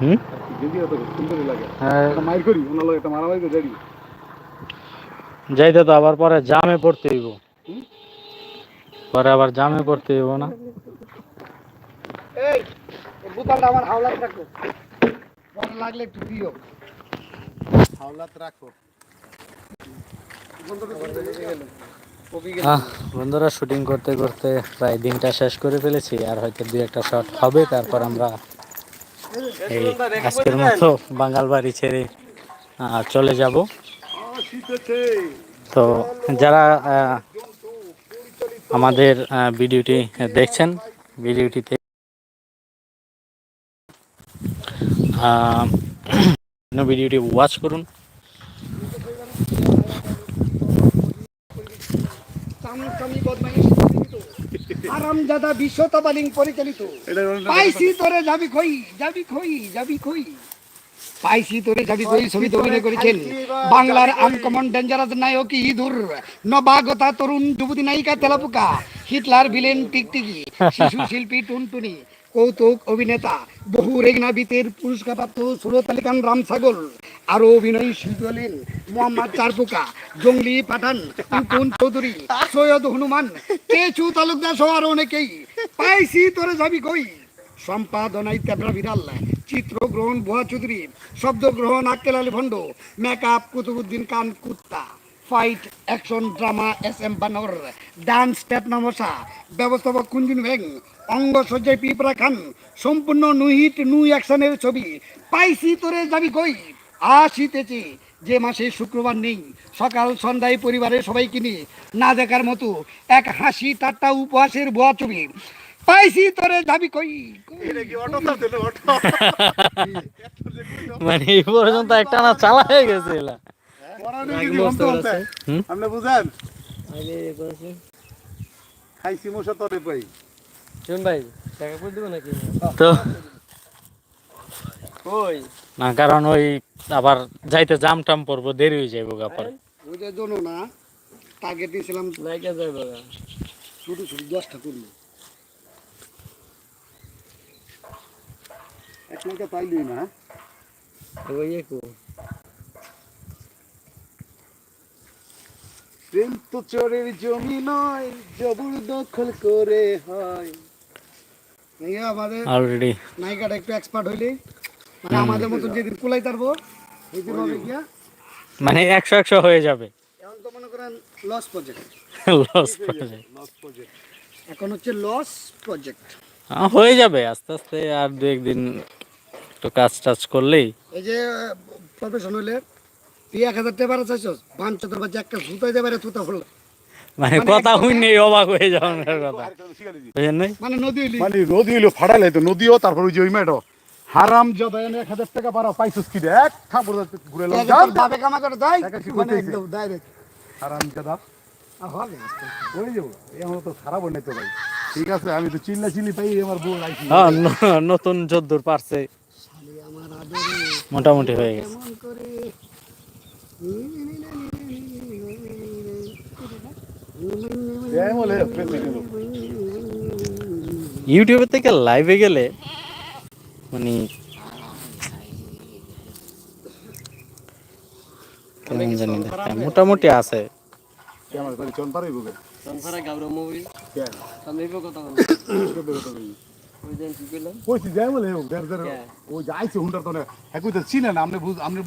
হুম? হ্যাঁ। যাইতে তো আবার পরে জামে পড়তে হইব। পরে আবার জামে পড়তে হইব না। এই এই বোতলটা আমার হাওলাত রাখো। লাগলে একটু দিও। হাওলাত রাখো। বন্ধুরা শুটিং করতে করতে প্রায় দিনটা শেষ করে ফেলেছি আর হয়তো দু একটা শট হবে তারপর আমরা এই আজকের মতো বাঙাল বাড়ি ছেড়ে চলে যাব। তো যারা আমাদের ভিডিওটি দেখছেন ভিডিওটিতে ভিডিওটি ওয়াচ করুন। আরামজাদা বিশ্বতবালিং পরিচালিত। পাইছি তোরে যাবি খই যাবি খই যাবি খই। পাইছি তোরে যাবি খই ছবিতে অভিনয় করেছেন বাংলার আনকমন ডেঞ্জারাস নায়ক ইঁদুর নবাগতা তরুণ যুবতী নায়িকা তেলাপুকা হিটলার ভিলেন টিকটিকি শিশু শিল্পী টুনটুনি কৌতুক অভিনেতা, বহু রেগনাবিতের পুরস্কারপ্রাপ্ত সুরত আলী খান রাম ছাগল আরও অভিনয়ী শিল্পী হলেন মোহাম্মদ চারপোকা, জঙ্গলি পাঠান টুনটুন চৌধুরী, সৈয়দ হনুমান, কেচু তালুকদার সহ আরও অনেকেই। পাইছি তোরে যাবি কই? সম্পাদনায় তেবরা বিড়াল, চিত্রগ্রহণ চৌধুরী, শব্দগ্রহণ আক্কেল আলী ভণ্ড, মেকআপ কুতুবুদ্দিন খান কুত্তা, fight, action, drama, S M বানর, ডান্স স্টেপ নমসা, ব্যবস্থাপক কুঞ্জুন ভেং অঙ্গ সজ্জায় পিপরা খান সম্পূর্ণ নুহিট নু অ্যাকশনের ছবি। পাইছি তোরে যাবি কই? আসিতেছি যে মাসে শুক্রবার নেই সকাল সন্ধ্যায় পরিবারের সবাইকে নিয়ে না দেখার মতো এক হাসি ঠাট্টা উপহাসের বোয়া ছবি। পাইছি তোরে যাবি কই? মানে এই পর্যন্ত একটা না চালা হয়ে গেছে এলা? আপনি বুঝেন? খাইছি মশা তরে পাই তো ওই না কারণ ওই আবার যাইতে জাম টাম পড়ব দেরি হয়ে যাইব গাপার জন্য না টার্গেট দিয়েছিলাম লাইকা বাবা শুধু শুধু দশটা করল এক মিনিটে পাইলি না ওই একু প্রেম তো চোরের জমি নয় জবর দখল করে হয়। আমাদের অলরেডি নায়িকাটা একটু এক্সপার্ট হইলে। মানে আমাদের মতো যেদিন কুলাই তারবো হবে গিয়া মানে একশো একশো হয়ে যাবে। এখন তো মনে করেন লস প্রজেক্ট লস হয়ে যাবে এখন হচ্ছে লস প্রজেক্ট হয়ে যাবে আস্তে আস্তে আর দু একদিন একটু কাজ টাজ করলেই। এই যে প্রফেশন হইলে তুই এক হাজার টাকা চাইছস পাঁচ তোর বাচ্চা একটা সুতাই দেবে তুতা হল। মানে কথা হইনি অবাক হয়ে যাওয়ার কথা। বুঝেন নাই? মানে নদী মানে নদী হইল ফাড়াইলে তো নদীও তারপর ওই যে ওই মেয়েটা হারাম জদায়ন এক হাজার টাকা পারা পাইছিস কি রে? এক থাপড় ঘুরে কামা করে মানে একদম ডাইরেক্ট হারাম জাদা। হবে। ওই যাব এমন তো খারাপ নাই তো ভাই। ঠিক আছে আমি তো চিল্লা চিল্লি পাই আমার বউ আইছি হ্যাঁ নতুন যদ্দুর পারছে। শালি আমার আদরে মোটামুটি হয়ে গেছে কেমন করে জয় বলে প্রেমে গেল ইউটিউবে থেকে লাইভে গেলে মানে কেমন জানি মোটামুটি আছে। না হ্যাঁ কইতে চিনে না আপনি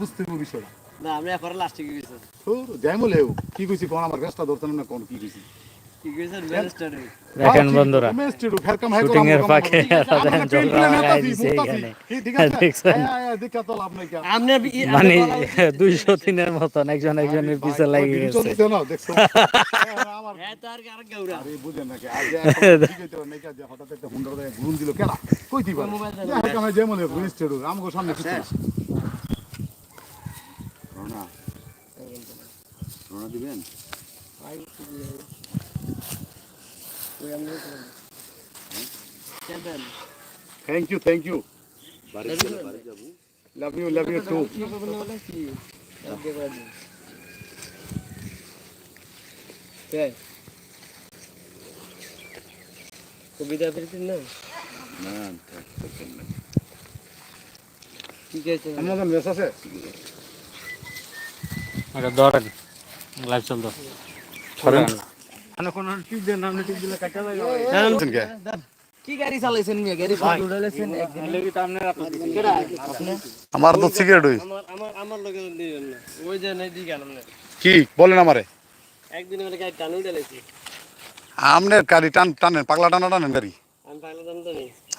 বুঝতে হবে বিষয় না আমরা এখন লাস্টে কি গেছে তো যাই বলে ও। কি কইছি কোন আমার গাছটা ধরতে না কোন কি কইছি? কি গেছে ম্যানেস্টারে দেখেন বন্ধুরা মেস্টেড ফেরকাম হ্যাঁ শুটিং এর ফাঁকে দেখেন ঝগড়া লাগাই দিছে এখানে। দেখছেন? দেখা তো লাভ নাই কেন আমনে মানে দুইশো তিনের মতন একজন একজনের পিছে লাগিয়ে গেছে। চলতেছে না দেখছ? আমার হ্যাঁ তো আর আর গাউরা আরে বুঝেন নাকি আজ ঠিক হইতো না নাকি যে হঠাৎ একটা হুন্ডার দিয়ে ঘুরুন দিল কেলা? কই দিবা ফেরকাম যে মনে মেস্টেড আমগো সামনে কিছু রোনা রোনা দিবেন? Thank you thank you love you love you too Kabita ফিরছিস না? না ঠিক আছে আমাদের মেস আছে। ধরেন লাইভ চলতো। ধরেন। আমার তো সিগারেট হই আমার আমার আমার লগে দিবেন না। ওই কি? বলেন আমারে। একদিন আমার গাড়ি টান টানেন পাগলা টানা টানেন গাড়ি।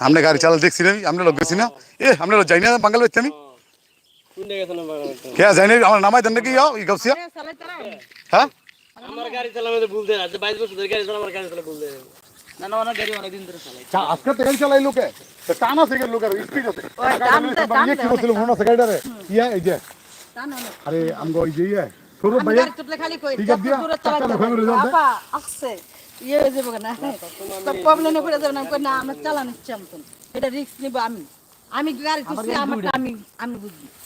আমনে গাড়ি চালা দেখছি না আমনে লোক গেছি না। এ আমনে লোক যাই না বাঙ্গাল বেচতে আমি কোন জায়গা থেকে পাগলা কে যাই না আমার নামাই দেন নাকি ইয়া ই গাউসিয়া হ্যাঁ আমার গাড়ি চালানো তো ভুল দেয় আজ 22 বছর ধরে গাড়ি চালা আমার গাড়ি চালা ভুল দেয় না। না আমার গাড়ি অনেক দিন ধরে চালাই। আজকে তো গাড়ি চালাই লোকে। তো টানা থেকে লোকের স্পিড আছে। ইয়ে কি বলছিল মনে আছে গাড়িটারে? ইয়া এই যে। আরে আমগো ওই যে ইয়ে ছোট ভাই খালি কই? ঠিক আছে দিয়া টাকা আপা আসছে। ইয়ে হয়ে যাব না তো প্রবলেমে পড়ে যাবে না কই না আমরা চালান ইচ্ছা এটা রিস্ক নিব আমি। আমি গাড়ি তুলছি আমারটা আমি আমি বুঝবি কে কয়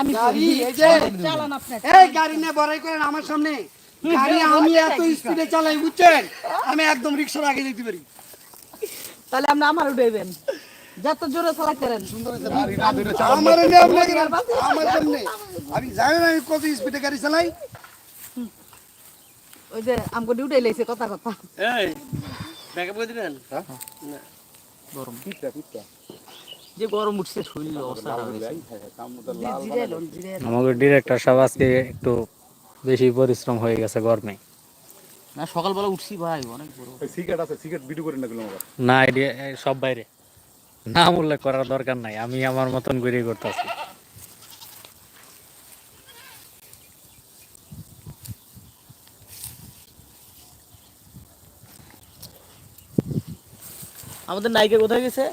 আমি গাড়ি এই নিয়ে বড়াই করেন আমার সামনে। গাড়ি আমি এত স্পিডে চালাই বুঝছেন? আমি একদম রিক্সার আগে যেতে পারি। তাহলে আপনি আমার উঠাইবেন যত জোরে চালাতে পারেন আমার আমার সামনে। আমি জানি না আমি কত স্পিডে গাড়ি চালাই। ওই যে আমাকে উঠাই লাইছে কথা কথা। এই ব্যাকআপ করে দিবেন? হ্যাঁ? না। গরম। পিঠটা পিঠটা যে গরম উঠছে শরীর অবস্থা আমাদের ডিরেক্টর সব আজকে একটু বেশি পরিশ্রম হয়ে গেছে গরমে। না সকালবেলা উঠছি ভাই অনেক বড় সিগারেট আছে সিগারেট ভিডিও করে না গুলো না সব বাইরে। নাম উল্লেখ করার দরকার নাই আমি আমার মতন করে করতেছি। আমাদের নায়িকা কোথায় গেছে?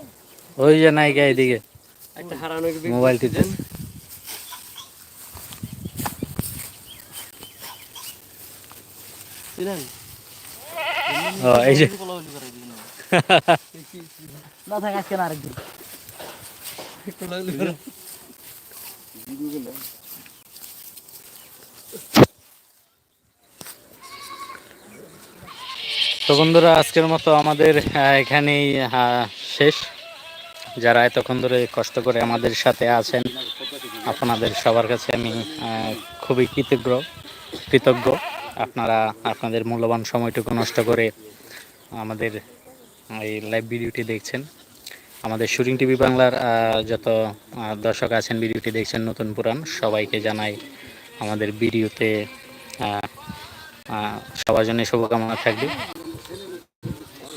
ওই যে নায়িকা এদিকে। একটা হারানো ও এই যে। না থাক আজকে না আরেকদিন। তো বন্ধুরা আজকের মতো আমাদের এখানেই আহ, শেষ। যারা এতক্ষণ ধরে কষ্ট করে আমাদের সাথে আছেন, আপনাদের সবার কাছে আমি খুবই কৃতজ্ঞ কৃতজ্ঞ। আপনারা আপনাদের মূল্যবান সময়টুকু নষ্ট করে আমাদের এই লাইভ ভিডিওটি দেখছেন। আমাদের শুটিং টিভি বাংলার যত দর্শক আছেন ভিডিওটি দেখছেন, নতুন পুরাণ, সবাইকে জানাই আমাদের ভিডিওতে সবার জন্য শুভকামনা থাকবে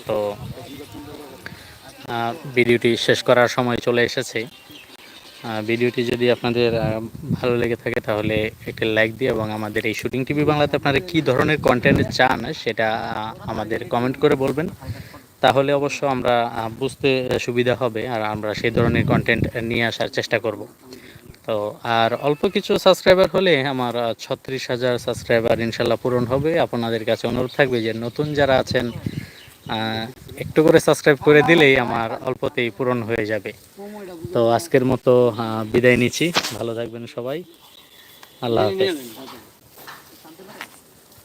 তো আহ, ভিডিওটি শেষ করার সময় চলে এসেছে। ভিডিওটি যদি আপনাদের ভালো লেগে থাকে তাহলে একটি লাইক দিয়ে এবং আমাদের এই শুটিং টিভি বাংলাতে আপনারা কি ধরনের কন্টেন্ট চান সেটা আমাদের কমেন্ট করে বলবেন। তাহলে অবশ্য আমরা বুঝতে সুবিধা হবে আর আমরা সেই ধরনের কন্টেন্ট নিয়ে আসার চেষ্টা করব। তো, আর অল্প কিছু সাবস্ক্রাইবার হলে আমার ছত্রিশ হাজার সাবস্ক্রাইবার ইনশাল্লাহ পূরণ হবে। আপনাদের কাছে অনুরোধ থাকবে যে নতুন যারা আছেন একটু করে সাবস্ক্রাইব করে দিলেই আমার অল্পতেই পূরণ হয়ে যাবে। তো আজকের মতো বিদায় নিচ্ছি। ভালো থাকবেন সবাই। আল্লাহ হাফেজ।